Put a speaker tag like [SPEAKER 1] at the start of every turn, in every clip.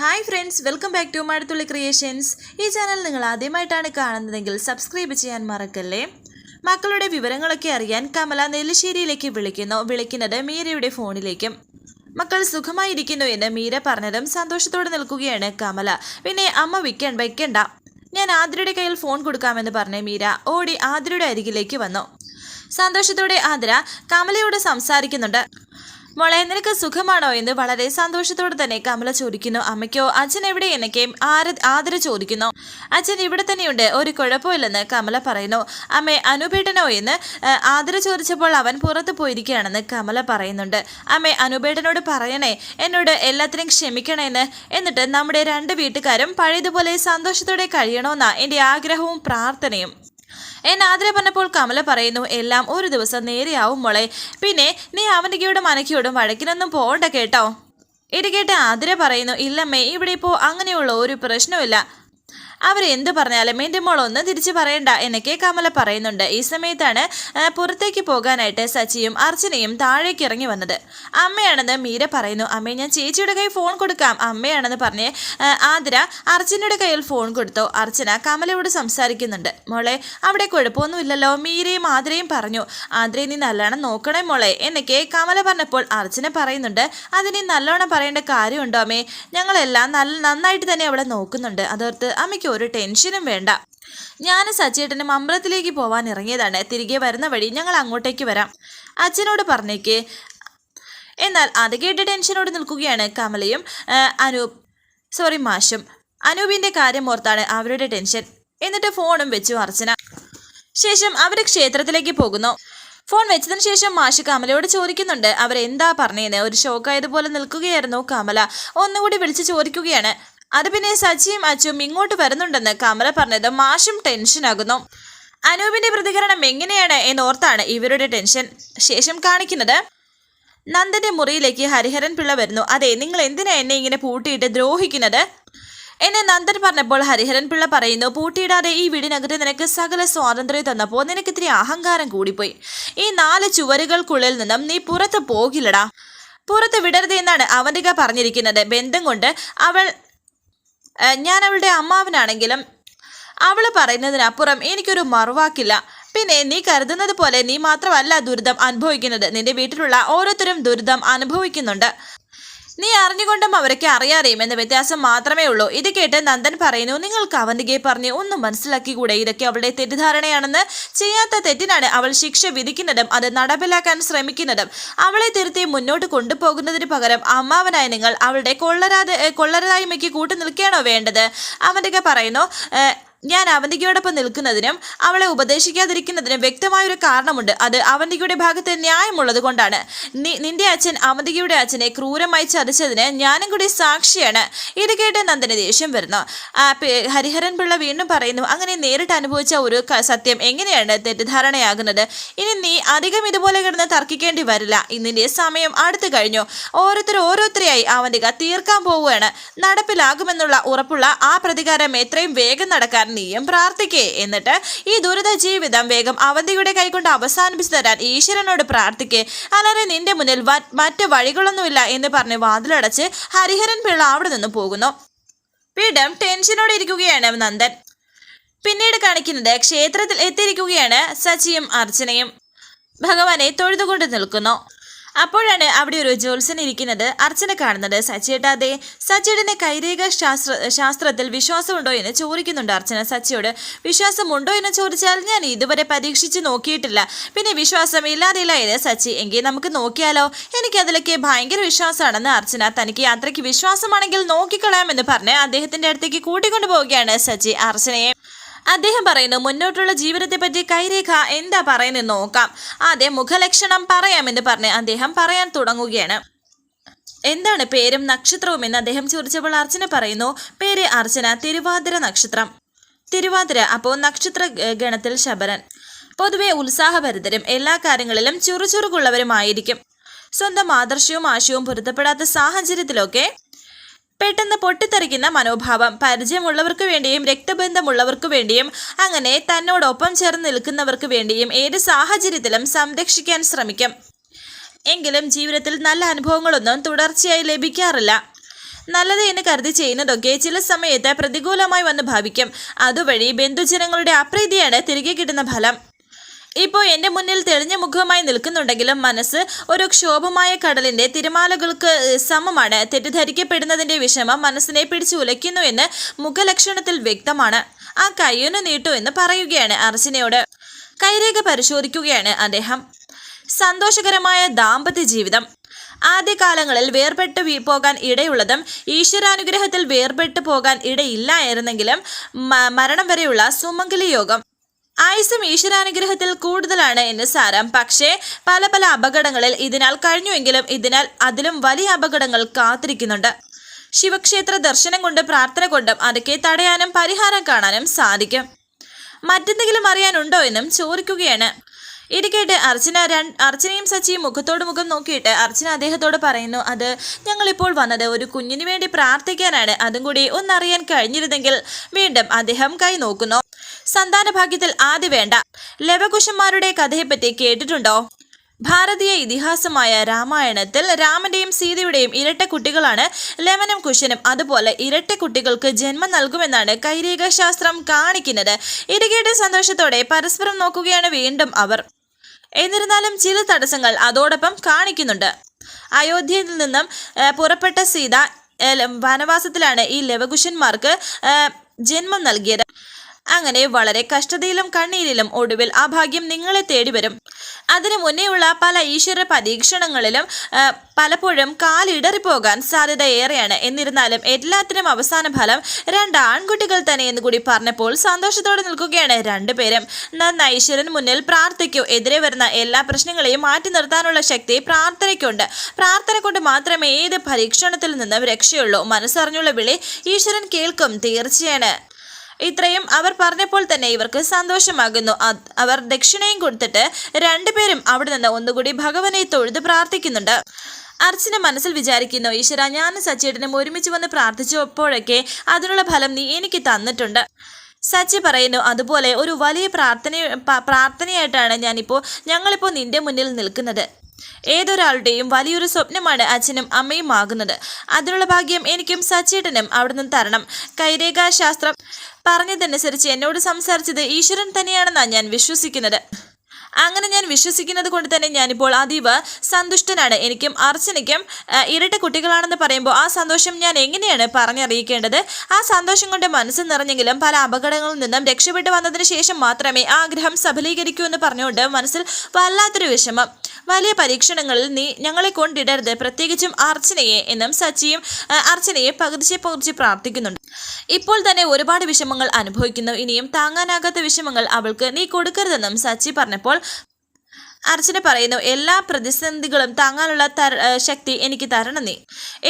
[SPEAKER 1] Hi friends welcome back to Mazhathulli creations ഈ channel നിങ്ങൾ ആദ്യമായിട്ടാണ് കാണുന്നതെങ്കിൽ സബ്സ്ക്രൈബ് ചെയ്യാൻ മറക്കല്ലേ? മക്കളുടെ വിവരങ്ങളൊക്കെ അറിയാൻ കമല നെല്ലിശ്ശേരിയിലേക്ക് വിളിക്കുന്നു. വിളിക്കുന്നത് മീരയുടെ ഫോണിലേക്കും. മക്കൾ സുഖമായിരിക്കുന്നു എന്ന് മീര പറഞ്ഞതും സന്തോഷത്തോടെ നിൽക്കുകയാണ് കമല. പിന്നെ അമ്മ വിൽക്കണ്ട വയ്ക്കണ്ട ഞാൻ ആതിരയുടെ കയ്യിൽ ഫോൺ കൊടുക്കാമെന്ന് പറഞ്ഞ മീര ഓടി ആതിരയുടെ അരികിലേക്ക് വന്നു. സന്തോഷത്തോടെ ആതിര കമലയോട് സംസാരിക്കുന്നുണ്ട്. മോളെ നിനക്ക് സുഖമാണോ എന്ന് വളരെ സന്തോഷത്തോടെ തന്നെ കമല ചോദിക്കുന്നു. അമ്മയ്ക്കോ അച്ഛൻ എവിടെ എന്നൊക്കെ ആര ആദര ചോദിക്കുന്നു. അച്ഛൻ ഇവിടെ തന്നെയുണ്ട് ഒരു കുഴപ്പമില്ലെന്ന് കമല പറയുന്നു. അമ്മേ അനുപേട്ടനോ എന്ന് ആദര ചോദിച്ചപ്പോൾ അവൻ പുറത്തു പോയിരിക്കുകയാണെന്ന് കമല പറയുന്നുണ്ട്. അമ്മേ അനുപേട്ടനോട് പറയണേ എന്നോട് എല്ലാത്തിനും ക്ഷമിക്കണേന്ന്. എന്നിട്ട് നമ്മുടെ രണ്ട് വീട്ടുകാരും പഴയതുപോലെ സന്തോഷത്തോടെ കഴിയണമെന്നാണ് എന്റെ ആഗ്രഹവും പ്രാർത്ഥനയും. എന്നെ ആതിര പറഞ്ഞപ്പോൾ കമല പറയുന്നു എല്ലാം ഒരു ദിവസം നേരെയാവും മോളെ. പിന്നെ നീ അവന്റെ മനക്കിയോടും വഴക്കിനൊന്നും പോകണ്ട കേട്ടോ. ഇത് കേട്ട് ആതിര പറയുന്നു ഇല്ലമ്മേ ഇവിടെ ഇപ്പോൾ അങ്ങനെയുള്ള ഒരു പ്രശ്നമില്ല അവരെന്ത് പറഞ്ഞാലും എന്റെ മോൾ ഒന്ന് തിരിച്ചു പറയണ്ട എന്നൊക്കെ കമല പറയുന്നുണ്ട്. ഈ സമയത്താണ് പുറത്തേക്ക് പോകാനായിട്ട് സച്ചിയും അർച്ചനയും താഴേക്ക് ഇറങ്ങി വന്നത്. അമ്മയാണെന്ന് മീര പറയുന്നു. അമ്മയെ ഞാൻ ചേച്ചിയുടെ കയ്യിൽ ഫോൺ കൊടുക്കാം. അമ്മയാണെന്ന് പറഞ്ഞ് ആതിര അർച്ചനയുടെ കയ്യിൽ ഫോൺ കൊടുത്തു. അർച്ചന കമലയോട് സംസാരിക്കുന്നുണ്ട്. മോളെ അവിടെ കുഴപ്പമൊന്നുമില്ലല്ലോ. മീരയും ആതിരയും പറഞ്ഞു ആതിരയെ നീ നല്ലോണം നോക്കണേ മോളെ എന്നൊക്കെ കമല പറഞ്ഞപ്പോൾ അർച്ചന പറയുന്നുണ്ട്. അതിന് നല്ലോണം പറയേണ്ട കാര്യമുണ്ടോ അമ്മേ? ഞങ്ങളെല്ലാം നല്ല നന്നായിട്ട് തന്നെ അവളെ നോക്കുന്നുണ്ട്. അതോർത്ത് അമ്മയ്ക്ക് ഒരു ടെൻഷനും വേണ്ട. ഞാൻ സച്ചേട്ടനും അമ്പലത്തിലേക്ക് പോവാൻ ഇറങ്ങിയതാണ്. തിരികെ വരുന്ന വഴി ഞങ്ങൾ അങ്ങോട്ടേക്ക് വരാം. അച്ഛനോട് പറഞ്ഞേക്ക്. എന്നാൽ അത് കേട്ട് ടെൻഷനോട് നിൽക്കുകയാണ് കമലയും അനൂപ് സോറി മാഷും. അനൂപിന്റെ കാര്യം ഓർത്താണ് അവരുടെ ടെൻഷൻ. എന്നിട്ട് ഫോണും വെച്ചു അർച്ചന. ശേഷം അവർ ക്ഷേത്രത്തിലേക്ക് പോകുന്നു. ഫോൺ വെച്ചതിന് ശേഷം മാഷ് കമലയോട് ചോദിക്കുന്നുണ്ട്. അവരെന്താ പറഞ്ഞതെന്ന് ഒരു ഷോക്കായതുപോലെ നിൽക്കുകയായിരുന്നു കമല. ഒന്നുകൂടി വിളിച്ച് ചോദിക്കുകയാണ്. അത് പിന്നെ സച്ചിയും അച്ചും ഇങ്ങോട്ട് വരുന്നുണ്ടെന്ന് കമല പറഞ്ഞത് മാഷും ടെൻഷനാകുന്നു അനൂപിന്റെ പ്രതികരണം എങ്ങനെയാണ് എന്നോർത്താണ് ഇവരുടെ ടെൻഷൻ ശേഷം കാണിക്കുന്നത് നന്ദന്റെ മുറിയിലേക്ക് ഹരിഹരൻ പിള്ള വരുന്നു. അതെ നിങ്ങൾ എന്തിനാ എന്നെ ഇങ്ങനെ പൂട്ടിയിട്ട് ദ്രോഹിക്കുന്നത്? എന്നെ നന്ദൻ പറഞ്ഞപ്പോൾ ഹരിഹരൻ പിള്ള പറയുന്നു പൂട്ടിയിടാതെ ഈ വീടിനകത്ത് നിനക്ക് സകല സ്വാതന്ത്ര്യം തന്നപ്പോൾ നിനക്ക് ഇത്തിരി അഹങ്കാരം കൂടിപ്പോയി. ഈ നാല് ചുവരുകൾക്കുള്ളിൽ നിന്നും നീ പുറത്ത് പോകില്ലടാ. പുറത്ത് വിടരുത് എന്നാണ് അവന്തിക പറഞ്ഞിരിക്കുന്നത്. ബന്ധം കൊണ്ട് അവൾ ഞാൻ അവളുടെ അമ്മാവനാണെങ്കിലും അവൾ പറയുന്നതിനപ്പുറം എനിക്കൊരു മറുവാക്കില്ല. പിന്നെ നീ കരുതുന്നത് പോലെ നീ മാത്രമല്ല ദുരിതം അനുഭവിക്കുന്നത്. നിന്റെ വീട്ടിലുള്ള ഓരോരുത്തരും ദുരിതം അനുഭവിക്കുന്നുണ്ട്. നീ അറിഞ്ഞുകൊണ്ടും അവരൊക്കെ അറിയാതെയും എന്ന വ്യത്യാസം മാത്രമേ ഉള്ളൂ. ഇത് കേട്ട് നന്ദൻ പറയുന്നു നിങ്ങൾക്ക് അവന്തികയെ പറഞ്ഞ് ഒന്നും മനസ്സിലാക്കി മനസ്സിലാക്കിക്കൂടെ? ഇതൊക്കെ അവളുടെ തെറ്റിദ്ധാരണയാണെന്ന്. ചെയ്യാത്ത തെറ്റിനാണ് അവൾ ശിക്ഷ വിധിക്കുന്നതും അത് നടപ്പിലാക്കാൻ ശ്രമിക്കുന്നതും. അവളെ തിരുത്തി മുന്നോട്ട് കൊണ്ടുപോകുന്നതിന് പകരം അമ്മാവനായ നിങ്ങൾ അവളുടെ കൊള്ളരാതെ കൊള്ളരായ്മയ്ക്ക് കൂട്ടു നിൽക്കുകയാണോ വേണ്ടത്? അവന്തിക പറയുന്നു "ഏ, ഞാൻ അവന്തികയോടൊപ്പം നിൽക്കുന്നതിനും അവളെ ഉപദേശിക്കാതിരിക്കുന്നതിനും വ്യക്തമായൊരു കാരണമുണ്ട്. അത് അവന്തികയുടെ ഭാഗത്ത് ന്യായമുള്ളത് കൊണ്ടാണ്. നിന്റെ അച്ഛൻ അവന്തികയുടെ അച്ഛനെ ക്രൂരമായി ചതിച്ചതിന് ഞാനും കൂടി സാക്ഷിയാണ്. ഇത് കേട്ട് നന്ദന് ദേഷ്യം വരുന്നു. ഹരിഹരൻ പിള്ള വീണ്ടും പറയുന്നു അങ്ങനെ നേരിട്ട് അനുഭവിച്ച ഒരു സത്യം എങ്ങനെയാണ് തെറ്റിദ്ധാരണയാകുന്നത്? ഇനി നീ അധികം ഇതുപോലെ കിടന്ന് തർക്കിക്കേണ്ടി വരില്ല. ഇന്നിന്റെ സമയം അടുത്തു കഴിഞ്ഞു. ഓരോരുത്തർ ഓരോരുത്തരെയായി അവന്തിക തീർക്കാൻ പോവുകയാണ്. നടപ്പിലാകുമെന്നുള്ള ഉറപ്പുള്ള ആ പ്രതികാരം എത്രയും വേഗം നടക്കാൻ നീയും പ്രാർത്ഥിക്കേ. എന്നിട്ട് ഈ ദുരിത ജീവിതം വേഗം അവന്തിയുടെ കൈകൊണ്ട് അവസാനിപ്പിച്ചു തരാൻ ഈശ്വരനോട് പ്രാർത്ഥിക്കേ. അല്ലാതെ നിന്റെ മുന്നിൽ മറ്റ് വഴികളൊന്നുമില്ല എന്ന് പറഞ്ഞ് വാതിലടച്ച് ഹരിഹരൻ പിള്ള അവിടെ നിന്ന് പോകുന്നു. വീണ്ടും ടെൻഷനോടെ ഇരിക്കുകയാണ് നന്ദൻ. പിന്നീട് കാണിക്കുന്നത് ക്ഷേത്രത്തിൽ എത്തിയിരിക്കുകയാണ് സച്ചിയും അർച്ചനയും. ഭഗവാനെ തൊഴുതുകൊണ്ട് നിൽക്കുന്നു. അപ്പോഴാണ് അവിടെ ഒരു ജ്യോത്സ്യൻ ഇരിക്കുന്നത്. അർച്ചന കാണുന്നത് സച്ചിയേട്ടാ അതെ സച്ചിയുടെ കൈരേഖ ശാസ്ത്ര ശാസ്ത്രത്തിൽ വിശ്വാസമുണ്ടോ എന്ന് ചോദിക്കുന്നുണ്ട് അർച്ചന. സച്ചിയോട് വിശ്വാസമുണ്ടോ എന്ന് ചോദിച്ചാൽ ഞാൻ ഇതുവരെ പരീക്ഷിച്ച് നോക്കിയിട്ടില്ല. പിന്നെ വിശ്വാസം ഇല്ലാതില്ല എന്ന് സച്ചി എങ്കിൽ നമുക്ക് നോക്കിയാലോ? എനിക്ക് അതിലൊക്കെ ഭയങ്കര വിശ്വാസമാണെന്ന് അർച്ചന. തനിക്ക് യാത്രയ്ക്ക് വിശ്വാസമാണെങ്കിൽ നോക്കിക്കളയാമെന്ന് പറഞ്ഞ് അദ്ദേഹത്തിന്റെ അടുത്തേക്ക് കൂട്ടിക്കൊണ്ടു പോവുകയാണ് സച്ചി. അർച്ചനയെ അദ്ദേഹം പറയുന്നു മുന്നോട്ടുള്ള ജീവിതത്തെ പറ്റി കൈരേഖ എന്താ പറയുന്നത് നോക്കാം. ആദ്യം മുഖലക്ഷണം പറയാമെന്ന് പറഞ്ഞ് അദ്ദേഹം പറയാൻ തുടങ്ങുകയാണ്. എന്താണ് പേരും നക്ഷത്രവും എന്ന് അദ്ദേഹം ചോദിച്ചപ്പോൾ അർച്ചന പറയുന്നു പേര് അർച്ചന തിരുവാതിര നക്ഷത്രം. തിരുവാതിര അപ്പോൾ നക്ഷത്ര ഗണത്തിൽ ശബരൻ. പൊതുവെ ഉത്സാഹഭരിതരും എല്ലാ കാര്യങ്ങളിലും ചുറുചുറുക്കുള്ളവരുമായിരിക്കും. സ്വന്തം ആദർശവും ആശയവും പൊരുത്തപ്പെടാത്ത സാഹചര്യത്തിലൊക്കെ പെട്ടെന്ന് പൊട്ടിത്തെറിക്കുന്ന മനോഭാവം പരിചയമുള്ളവർക്ക് വേണ്ടിയും രക്തബന്ധമുള്ളവർക്ക് വേണ്ടിയും അങ്ങനെ തന്നോടൊപ്പം ചേർന്ന് നിൽക്കുന്നവർക്ക് വേണ്ടിയും ഏത് സാഹചര്യത്തിലും സംരക്ഷിക്കാൻ ശ്രമിക്കും. എങ്കിലും ജീവിതത്തിൽ നല്ല അനുഭവങ്ങളൊന്നും തുടർച്ചയായി ലഭിക്കാറില്ല. നല്ലത് എന്ന് കരുതി ചെയ്യുന്നതൊക്കെ ചില സമയത്ത് പ്രതികൂലമായി വന്ന് ഭാവിക്കും. അതുവഴി ബന്ധുജനങ്ങളുടെ അപ്രീതിയാണ് തിരികെ കിട്ടുന്ന ഫലം. ഇപ്പോൾ എന്റെ മുന്നിൽ തെളിഞ്ഞ മുഖവുമായി നിൽക്കുന്നുണ്ടെങ്കിലും മനസ്സ് ഒരു ക്ഷോഭമായ കടലിന്റെ തിരമാലകൾക്ക് സമമാണ്. തെറ്റിദ്ധരിക്കപ്പെടുന്നതിന്റെ വിഷമം മനസ്സിനെ പിടിച്ചു ഉലയ്ക്കുന്നു എന്ന് മുഖലക്ഷണത്തിൽ വ്യക്തമാണ്. ആ കയ്യൊന്ന് നീട്ടു എന്ന് പറയുകയാണ് അർച്ചനയോട് കൈരേഖ പരിശോധിക്കുകയാണ് അദ്ദേഹം. സന്തോഷകരമായ ദാമ്പത്യ ജീവിതം. ആദ്യകാലങ്ങളിൽ വേർപെട്ട് പോകാൻ ഇടയുള്ളതും ഈശ്വരാനുഗ്രഹത്തിൽ വേർപെട്ട് പോകാൻ ഇടയില്ലായിരുന്നെങ്കിലും മരണം വരെയുള്ള സുമംഗലി യോഗം ആയുസും ഈശ്വരാനുഗ്രഹത്തിൽ കൂടുതലാണ് എന്ന് സാരം. പക്ഷേ പല പല അപകടങ്ങളിൽ ഇതിനാൽ കഴിഞ്ഞുവെങ്കിലും ഇതിനാൽ അതിലും വലിയ അപകടങ്ങൾ കാത്തിരിക്കുന്നുണ്ട്. ശിവക്ഷേത്ര ദർശനം കൊണ്ട് പ്രാർത്ഥന കൊണ്ടും അതൊക്കെ തടയാനും പരിഹാരം കാണാനും സാധിക്കും. മറ്റെന്തെങ്കിലും അറിയാനുണ്ടോ എന്നും ചോദിക്കുകയാണ്. ഇത് അർച്ചന രണ്ട് അർച്ചനയും സച്ചിയും മുഖത്തോട് മുഖം നോക്കിയിട്ട് അർച്ചന അദ്ദേഹത്തോട് പറയുന്നു അത് ഞങ്ങളിപ്പോൾ വന്നത് ഒരു കുഞ്ഞിനു വേണ്ടി പ്രാർത്ഥിക്കാനാണ്. അതും കൂടി ഒന്നറിയാൻ കഴിഞ്ഞിരുന്നെങ്കിൽ വീണ്ടും അദ്ദേഹം കൈ നോക്കുന്നു. സന്താന ഭാഗ്യത്തിൽ ആദ്യ വേണ്ട. ലവകുശന്മാരുടെ കഥയെപ്പറ്റി കേട്ടിട്ടുണ്ടോ? ഭാരതീയ ഇതിഹാസമായ രാമായണത്തിൽ രാമന്റെയും സീതയുടെയും ഇരട്ട കുട്ടികളാണ് ലവനും കുശനും. അതുപോലെ ഇരട്ട കുട്ടികൾക്ക് ജന്മം നൽകുമെന്നാണ് കൈരേഖ ശാസ്ത്രം കാണിക്കുന്നത്. ഇടുകിയുടെ സന്തോഷത്തോടെ പരസ്പരം നോക്കുകയാണ് വീണ്ടും അവർ. എന്നിരുന്നാലും ചില തടസ്സങ്ങൾ അതോടൊപ്പം കാണിക്കുന്നുണ്ട്. അയോധ്യയിൽ നിന്നും പുറപ്പെട്ട സീത വനവാസത്തിലാണ് ഈ ലവകുശന്മാർക്ക് ജന്മം നൽകിയത്. അങ്ങനെ വളരെ കഷ്ടതയിലും കണ്ണീരിലും ഒടുവിൽ ആ ഭാഗ്യം നിങ്ങളെ തേടി വരും. അതിനു മുന്നേയുള്ള പല ഈശ്വര പരീക്ഷണങ്ങളിലും പലപ്പോഴും കാലിടറിപ്പോകാൻ സാധ്യത ഏറെയാണ്. എന്നിരുന്നാലും എല്ലാത്തിനും അവസാന ഫലം രണ്ട് ആൺകുട്ടികൾ തന്നെ എന്ന് കൂടി പറഞ്ഞപ്പോൾ സന്തോഷത്തോടെ നിൽക്കുകയാണ് രണ്ടുപേരും നന്നായി ഈശ്വരൻ മുന്നിൽ പ്രാർത്ഥിക്കൂ. എതിരെ വരുന്ന എല്ലാ പ്രശ്നങ്ങളെയും മാറ്റി നിർത്താനുള്ള ശക്തി പ്രാർത്ഥനയ്ക്കുണ്ട്. പ്രാർത്ഥന കൊണ്ട് മാത്രമേ ഏത് പരീക്ഷണത്തിൽ നിന്നും രക്ഷയുള്ളൂ. മനസ്സറിഞ്ഞുള്ള വിളി ഈശ്വരൻ കേൾക്കും. തീർച്ചയാണ്. ഇത്രയും അവർ പറഞ്ഞപ്പോൾ തന്നെ ഇവർക്ക് സന്തോഷമാകുന്നു. അവർ ദക്ഷിണയും കൊടുത്തിട്ട് രണ്ടുപേരും അവിടെ നിന്ന് ഒന്നുകൂടി ഭഗവനെ തൊഴുത് പ്രാർത്ഥിക്കുന്നുണ്ട്. അർച്ചന മനസ്സിൽ വിചാരിക്കുന്നു ഈശ്വര ഞാനും സച്ചേട്ടനും ഒരുമിച്ച് വന്ന് പ്രാർത്ഥിച്ചപ്പോഴൊക്കെ അതിനുള്ള ഫലം നീ എനിക്ക് തന്നിട്ടുണ്ട്. സച്ചി പറയുന്നു അതുപോലെ ഒരു വലിയ പ്രാർത്ഥന പ്രാർത്ഥനയായിട്ടാണ് ഞാനിപ്പോൾ ഞങ്ങളിപ്പോൾ നിന്റെ മുന്നിൽ നിൽക്കുന്നത്. ഏതൊരാളുടെയും വലിയൊരു സ്വപ്നമാണ് അച്ഛനും അമ്മയും ആകുന്നത്. അതിനുള്ള ഭാഗ്യം എനിക്കും സച്ചേട്ടനും അവിടുന്ന് തരണം. കൈരേഖാശാസ്ത്രം പറഞ്ഞതനുസരിച്ച് എന്നോട് സംസാരിച്ചത് ഈശ്വരൻ തന്നെയാണെന്നാണ് ഞാൻ വിശ്വസിക്കുന്നത്. അങ്ങനെ ഞാൻ വിശ്വസിക്കുന്നത് കൊണ്ട് തന്നെ ഞാനിപ്പോൾ അതീവ സന്തുഷ്ടനാണ്. എനിക്കും അർച്ചനയ്ക്കും ഇരട്ട കുട്ടികളാണെന്ന് പറയുമ്പോൾ ആ സന്തോഷം ഞാൻ എങ്ങനെയാണ് പറഞ്ഞറിയിക്കേണ്ടത്? ആ സന്തോഷം കൊണ്ട് മനസ്സ് നിറഞ്ഞെങ്കിലും പല അപകടങ്ങളിൽ നിന്നും രക്ഷപ്പെട്ടു വന്നതിന് ശേഷം മാത്രമേ ആഗ്രഹം സഫലീകരിക്കൂ എന്ന് പറഞ്ഞുകൊണ്ട് മനസ്സിൽ വല്ലാത്തൊരു വിഷമം. വലിയ പരീക്ഷണങ്ങളിൽ നീ ഞങ്ങളെ കൊണ്ടിടരുത്. പ്രത്യേകിച്ചും അർച്ചനയെ എന്നും സച്ചിയും അർച്ചനയെ പകുതിച്ച് പകുതിച്ച് പ്രാർത്ഥിക്കുന്നുണ്ട്. ഇപ്പോൾ തന്നെ ഒരുപാട് വിഷമങ്ങൾ അനുഭവിക്കുന്നു. ഇനിയും താങ്ങാനാകാത്ത വിഷമങ്ങൾ അവൾക്ക് നീ കൊടുക്കരുതെന്നും സച്ചി പറഞ്ഞപ്പോൾ അർച്ചന പറയുന്നു എല്ലാ പ്രതിസന്ധികളും താങ്ങാനുള്ള ശക്തി എനിക്ക് തരണം നീ.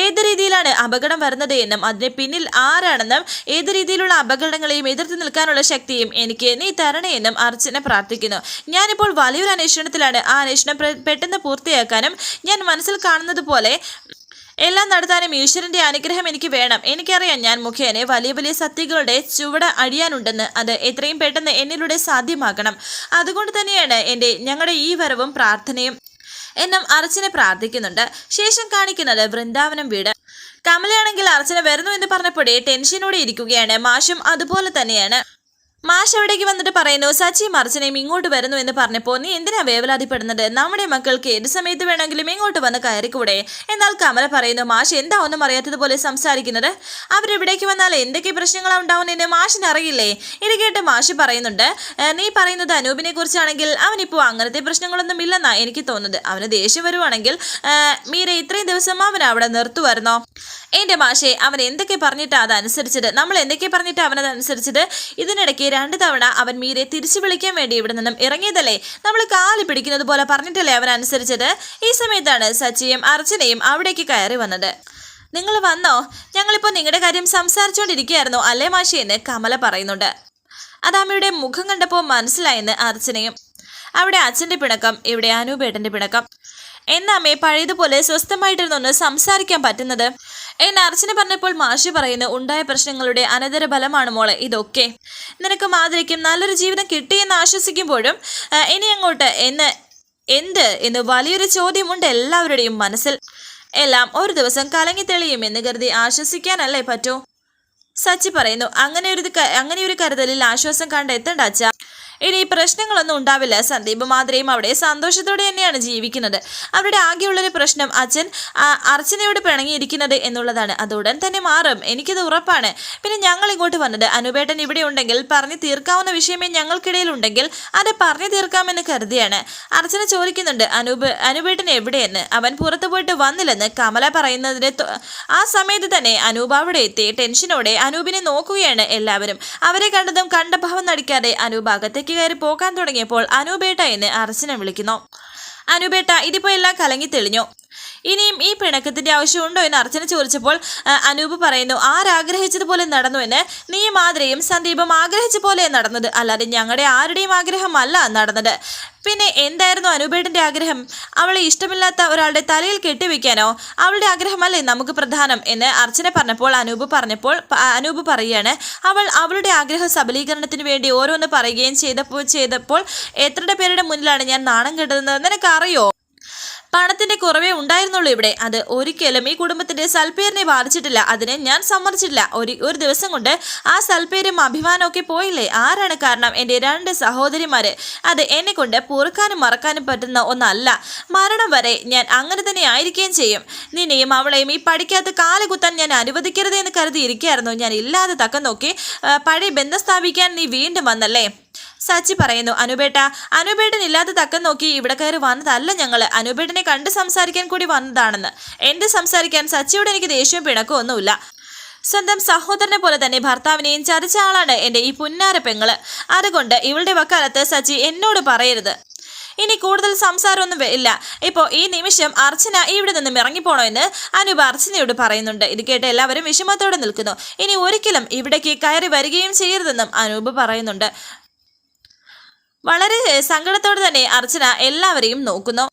[SPEAKER 1] ഏത് രീതിയിലാണ് അപകടം വരുന്നത് എന്നും അതിന് പിന്നിൽ ആരാണെന്നും ഏത് രീതിയിലുള്ള അപകടങ്ങളെയും എതിർത്ത് നിൽക്കാനുള്ള ശക്തിയും എനിക്ക് നീ തരണേ എന്നും അർച്ചന പ്രാർത്ഥിക്കുന്നു. ഞാനിപ്പോൾ വലിയൊരു അന്വേഷണത്തിലാണ്. ആ അന്വേഷണം പെട്ടെന്ന് പൂർത്തിയാക്കാനും ഞാൻ മനസ്സിൽ കാണുന്നത് പോലെ എല്ലാം നടത്താനും ഈശ്വരന്റെ അനുഗ്രഹം എനിക്ക് വേണം. എനിക്കറിയാം ഞാൻ മുഖേന വലിയ വലിയ സത്യങ്ങളുടെ ചുവട് അഴിയാനുണ്ടെന്ന് അത് എത്രയും പെട്ടെന്ന് എന്നിലൂടെ സാധ്യമാക്കണം അതുകൊണ്ട് തന്നെയാണ് എന്റെ ഞങ്ങളുടെ ഈ വരവും പ്രാർത്ഥനയും എന്നും അർച്ചനെ പ്രാർത്ഥിക്കുന്നുണ്ട്. ശേഷം കാണിക്കുന്നത് വൃന്ദാവനം വീട്. കമലയാണെങ്കിൽ അർച്ചന വരുന്നു എന്ന് പറഞ്ഞപ്പോഴേ ടെൻഷനോടെ ഇരിക്കുകയാണ്. മാഷും അതുപോലെ തന്നെയാണ്. മാഷ് അവിടേക്ക് വന്നിട്ട് പറയുന്നു സച്ചി അർച്ചനയും ഇങ്ങോട്ട് വരുന്നു എന്ന് പറഞ്ഞപ്പോൾ നീ എന്തിനാ വേവലാതിപ്പെടുന്നത്? നമ്മുടെ മക്കൾക്ക് ഏത് സമയത്ത് വേണമെങ്കിലും ഇങ്ങോട്ട് വന്ന് കയറിക്കൂടെ? എന്നാൽ കമല പറയുന്നു മാഷ് എന്താ ഒന്നും അറിയാത്തതുപോലെ സംസാരിക്കുന്നത്? അവരിവിടേക്ക് വന്നാൽ എന്തൊക്കെ പ്രശ്നങ്ങളാണ് ഉണ്ടാവുന്നതെന്ന് മാഷിന് അറിയില്ലേ? ഇത് കേട്ട് മാഷ് പറയുന്നുണ്ട് നീ പറയുന്നത് അനൂപിനെ കുറിച്ചാണെങ്കിൽ അവനിപ്പോൾ അങ്ങനത്തെ പ്രശ്നങ്ങളൊന്നും ഇല്ലെന്നാ എനിക്ക് തോന്നുന്നത്. അവന് ദേഷ്യം വരുവാണെങ്കിൽ മീര ഇത്രയും ദിവസം അവൻ അവിടെ നിർത്തുമായിരുന്നോ? എന്റെ മാഷെ അവൻ എന്തൊക്കെ പറഞ്ഞിട്ടാ അതനുസരിച്ചത്? നമ്മൾ എന്തൊക്കെ പറഞ്ഞിട്ടാ അവനതനുസരിച്ചത്? ഇതിനിടയ്ക്ക് രണ്ട് തവണ അവൻ മീരെ തിരിച്ചു വിളിക്കാൻ വേണ്ടി ഇവിടെ നിന്നും ഇറങ്ങിയതല്ലേ? നമ്മൾ കാലി പിടിക്കുന്നത് പോലെ പറഞ്ഞിട്ടല്ലേ അവൻ അനുസരിച്ചത്? ഈ സമയത്താണ് സച്ചിയും അർച്ചനയും അവിടേക്ക് കയറി വന്നത്. നിങ്ങൾ വന്നോ? ഞങ്ങളിപ്പോൾ നിങ്ങളുടെ കാര്യം സംസാരിച്ചുകൊണ്ടിരിക്കുകയായിരുന്നു അല്ലേ മാഷി എന്ന് കമല പറയുന്നുണ്ട്. അത് അമ്മയുടെ മുഖം കണ്ടപ്പോൾ മനസ്സിലായെന്ന് അർച്ചനയും. അവിടെ അച്ഛന്റെ പിണക്കം ഇവിടെ അനൂപേട്ടന്റെ പിണക്കം. എന്നാമേ പഴയതുപോലെ സ്വസ്ഥമായിട്ടിരുന്നൊന്ന് സംസാരിക്കാൻ പറ്റുന്നത്? എന്ന് അർച്ചന പറഞ്ഞപ്പോൾ മാഷി പറയുന്നു ഉണ്ടായ പ്രശ്നങ്ങളുടെ അനന്തര ഫലമാണ് മോളെ ഇതൊക്കെ. നിനക്ക് മാതിരിക്കും നല്ലൊരു ജീവിതം കിട്ടിയെന്ന് ആശ്വസിക്കുമ്പോഴും ഇനി അങ്ങോട്ട് എന്ന് എന്ത്? എന്ന് വലിയൊരു ചോദ്യമുണ്ട് എല്ലാവരുടെയും മനസ്സിൽ. എല്ലാം ഒരു ദിവസം കലങ്ങി തെളിയും എന്ന് കരുതി ആശ്വസിക്കാനല്ലേ പറ്റൂ? സച്ചി പറയുന്നു അങ്ങനെ ഒരു അങ്ങനെ ഒരു കരുതലിൽ ആശ്വാസം കണ്ട അച്ഛ. ഇനി പ്രശ്നങ്ങളൊന്നും ഉണ്ടാവില്ല. സന്ദീപ് മാതിരയും അവിടെ സന്തോഷത്തോടെ തന്നെയാണ് ജീവിക്കുന്നത്. അവരുടെ ആകെയുള്ളൊരു പ്രശ്നം അച്ഛൻ അർച്ചനയോട് പിണങ്ങിയിരിക്കുന്നത് എന്നുള്ളതാണ്. അത് ഉടൻ തന്നെ മാറും. എനിക്കത് ഉറപ്പാണ്. പിന്നെ ഞങ്ങൾ ഇങ്ങോട്ട് വന്നത്. അനുപേട്ടൻ ഇവിടെ ഉണ്ടെങ്കിൽ പറഞ്ഞു തീർക്കാവുന്ന വിഷയമേ ഞങ്ങൾക്കിടയിൽ ഉണ്ടെങ്കിൽ അത് പറഞ്ഞു തീർക്കാമെന്ന് കരുതിയാണ്. അർച്ചന ചോദിക്കുന്നുണ്ട് അനൂപ് അനുപേട്ടൻ എവിടെയെന്ന്? അവൻ പുറത്തു പോയിട്ട് വന്നില്ലെന്ന് കമല പറയുന്നതിന് ആ സമയത്ത് തന്നെ അനൂപ് അവിടെ എത്തി. ടെൻഷനോടെ അനൂപിനെ നോക്കുകയാണ് എല്ലാവരും. അവരെ കണ്ടതും കണ്ട ഭാവം നടിക്കാതെ അനൂപ് അകത്തേക്ക് കയറി പോകാൻ തുടങ്ങിയപ്പോൾ അനൂപേട്ട എന്ന് അർച്ചന വിളിക്കുന്നു. അനൂപേട്ട ഇതിപ്പോ എല്ലാം കലങ്ങി തെളിഞ്ഞു. ഇനിയും ഈ പിണക്കത്തിന്റെ ആവശ്യമുണ്ടോ എന്ന് അർച്ചന ചോദിച്ചപ്പോൾ അനൂപ് പറയുന്നു ആരാഗ്രഹിച്ചതുപോലെ നടന്നു എന്ന് നീ മാതിരയും സന്ദീപും ആഗ്രഹിച്ച പോലെ നടന്നത് അല്ലാതെ ഞങ്ങളുടെ ആരുടെയും ആഗ്രഹമല്ല നടന്നത്. പിന്നെ എന്തായിരുന്നു അനൂപേട്ടന്റെ ആഗ്രഹം? അവളെ ഇഷ്ടമില്ലാത്ത ഒരാളുടെ തലയിൽ കെട്ടിവെക്കാനോ? അവളുടെ ആഗ്രഹമല്ലേ നമുക്ക് പ്രധാനം എന്ന് അർച്ചന പറഞ്ഞപ്പോൾ അനൂപ് പറഞ്ഞപ്പോൾ അനൂപ് പറയുകയാണ് അവൾ അവളുടെ ആഗ്രഹ സബലീകരണത്തിന് വേണ്ടി ഓരോന്ന് പറയുകയും ചെയ്തപ്പോൾ ചെയ്തപ്പോൾ എത്ര പേരുടെ മുന്നിലാണ് ഞാൻ നാണം കെട്ടുന്നത്? നിനക്കറിയോ? പണത്തിന്റെ കുറവേ ഉണ്ടായിരുന്നുള്ളൂ ഇവിടെ. അത് ഒരിക്കലും ഈ കുടുംബത്തിന്റെ സൽപ്പേരിനെ ബാധിച്ചിട്ടില്ല. അതിനെ ഞാൻ സമ്മതിച്ചിട്ടില്ല. ഒരു ഒരു ദിവസം കൊണ്ട് ആ സൽപ്പേരും അഭിമാനമൊക്കെ പോയില്ലേ? ആരാണ് കാരണം എന്റെ രണ്ട് സഹോദരിമാര്? അത് എന്നെ കൊണ്ട് പൊറുക്കാനും മറക്കാനും പറ്റുന്ന ഒന്നല്ല. മരണം വരെ ഞാൻ അങ്ങനെ തന്നെ ആയിരിക്കുകയും ചെയ്യും. നിന്നെയും അവളെയും ഈ പഠിക്കാത്ത കാലുകുത്താൻ ഞാൻ അനുവദിക്കരുത് എന്ന് കരുതിയിരിക്കുകയായിരുന്നു. ഞാൻ ഇല്ലാതെ തക്കം നോക്കി പഴയ ബന്ധം സ്ഥാപിക്കാൻ നീ വീണ്ടും വന്നല്ലേ? സച്ചി പറയുന്നു അനുപേട്ട അനുപേട്ടൻ ഇല്ലാതെ തക്കം നോക്കി ഇവിടെ കയറി വന്നതല്ല ഞങ്ങൾ അനുപേട്ടനെ കണ്ട് സംസാരിക്കാൻ കൂടി വന്നതാണെന്ന്. എന്ത് സംസാരിക്കാൻ? സച്ചിയോട് എനിക്ക് ദേഷ്യവും പിണക്കവും ഒന്നുമില്ല. സ്വന്തം സഹോദരനെ പോലെ തന്നെ ഭർത്താവിനെയും ചതിച്ച ആളാണ് എന്റെ ഈ പുന്നാര പെങ്ങൾ. അതുകൊണ്ട് ഇവളുടെ വക്കാലത്ത് സച്ചി എന്നോട് പറയരുത്. ഇനി കൂടുതൽ സംസാരമൊന്നും ഇല്ല. ഇപ്പോൾ ഈ നിമിഷം അർച്ചന ഇവിടെ നിന്നും ഇറങ്ങിപ്പോണോ എന്ന് അനൂപ് അർച്ചനയോട് പറയുന്നുണ്ട്. ഇത് കേട്ട് എല്ലാവരും വിഷമത്തോടെ നിൽക്കുന്നു. ഇനി ഒരിക്കലും ഇവിടേക്ക് കയറി വരികയും ചെയ്യരുതെന്നും അനൂപ് പറയുന്നുണ്ട്. വളരെ സങ്കടത്തോടെ തന്നെ അർച്ചന എല്ലാവരെയും നോക്കുന്നു.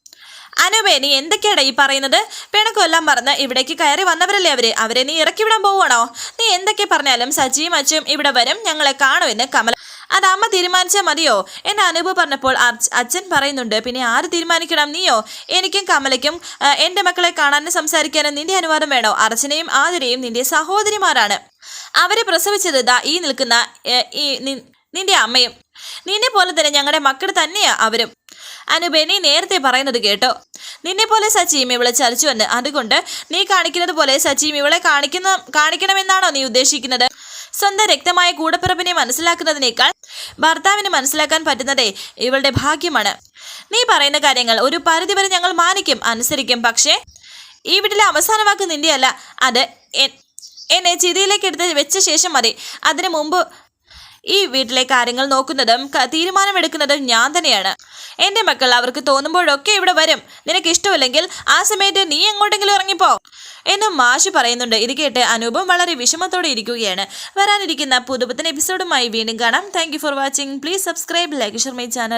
[SPEAKER 1] അനൂപേ നീ എന്തൊക്കെയാടാ ഈ പറയുന്നത്? പിണക്കൊല്ലാം പറഞ്ഞ് ഇവിടേക്ക് കയറി വന്നവരല്ലേ അവർ? അവരെ നീ ഇറക്കി വിടാൻ പോവാണോ നീ എന്തൊക്കെ പറഞ്ഞാലും സജിയും അച്ഛയും ഇവിടെ വരും ഞങ്ങളെ കാണുമെന്ന് കമല. അത് അമ്മ തീരുമാനിച്ചാൽ മതിയോ? എന്ന് അനൂപ് പറഞ്ഞപ്പോൾ അച്ഛൻ പറയുന്നുണ്ട് പിന്നെ ആര് തീരുമാനിക്കണം നീയോ? എനിക്കും കമലയ്ക്കും എന്റെ മക്കളെ കാണാനും സംസാരിക്കാനും നിന്റെ അനുവാദം വേണോ? അർച്ചനയും ആതിരയും നിന്റെ സഹോദരിമാരാണ്. അവരെ പ്രസവിച്ചത് ദാ ഈ നിൽക്കുന്ന ഈ നിന്റെ അമ്മയും നിന്നെ പോലെ തന്നെ ഞങ്ങളുടെ മക്കൾ തന്നെയാ അവരും. അനുപേ നീ നേരത്തെ പറയുന്നത് കേട്ടോ. നിന്നെ പോലെ സച്ചിയും ഇവളെ ചലിച്ചുവെന്ന് അതുകൊണ്ട് നീ കാണിക്കുന്നത് പോലെ സച്ചിയും ഇവളെ കാണിക്കുന്ന കാണിക്കണമെന്നാണോ നീ ഉദ്ദേശിക്കുന്നത്? സ്വന്തം രക്തമായ കൂടപ്പിറപ്പിനെ മനസ്സിലാക്കുന്നതിനേക്കാൾ ഭർത്താവിന് മനസ്സിലാക്കാൻ പറ്റുന്നതേ ഇവളുടെ ഭാഗ്യമാണ്. നീ പറയുന്ന കാര്യങ്ങൾ ഒരു പരിധിവരെ ഞങ്ങൾ മാനിക്കും അനുസരിക്കും. പക്ഷേ ഈ വീട്ടിലെ അവസാന വാക്ക് നിന്റെയല്ല. അത് എന്നെ ചിതിയിലേക്ക് എടുത്ത് വെച്ച ശേഷം മതി. അതിനു മുമ്പ് ഈ വീട്ടിലെ കാര്യങ്ങൾ നോക്കുന്നതും തീരുമാനമെടുക്കുന്നതും ഞാൻ തന്നെയാണ്. എന്റെ മക്കൾ അവർക്ക് തോന്നുമ്പോഴൊക്കെ ഇവിടെ വരും. നിനക്ക് ഇഷ്ടമില്ലെങ്കിൽ ആ സമയത്ത് നീ എങ്ങോട്ടെങ്കിലും ഇറങ്ങിപ്പോ. എന്നും മാഷി പറയുന്നുണ്ട്. ഇത് കേട്ട് അനൂപം വളരെ വിഷമത്തോടെ ഇരിക്കുകയാണ്. വരാനിരിക്കുന്ന പുതുപുത്തൻ എപ്പിസോഡുമായി വീണ്ടും കാണാം. Thank for watching please subscribe like share my channel